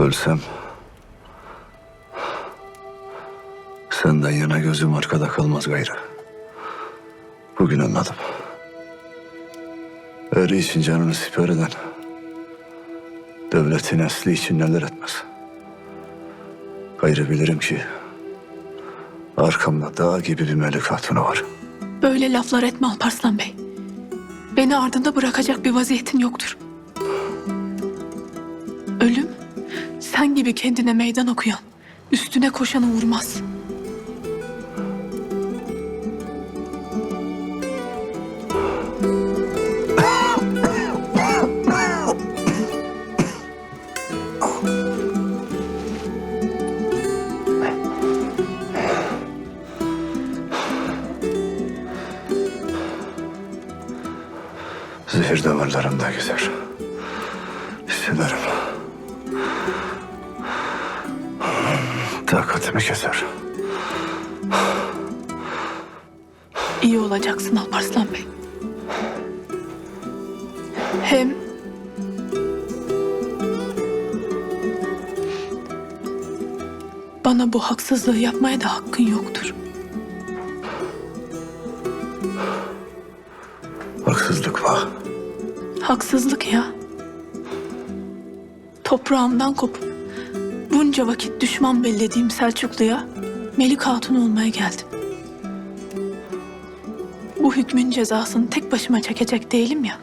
Ölsem senden yana gözüm arkada kalmaz gayrı. Bugün anladım. Eri için canını siper eden devletin asli için neler etmez. Gayrı bilirim ki arkamda dağ gibi bir melek hatunu var. Böyle laflar etme Alparslan Bey. Beni ardında bırakacak bir vaziyetin yoktur. Ölüm, sen gibi kendine meydan okuyan, üstüne koşanı vurmaz. Zehir damarlarımda gezer. Hissederim. Takatimi keser. İyi olacaksın Alparslan Bey. Hem bana bu haksızlığı yapmaya da hakkın yoktur. Haksızlık var. Haksızlık ya. Toprağımdan kopup bunca vakit düşman bellediğim Selçuklu'ya Melik Hatun olmaya geldim. Bu hükmün cezasını tek başıma çekecek değilim ya.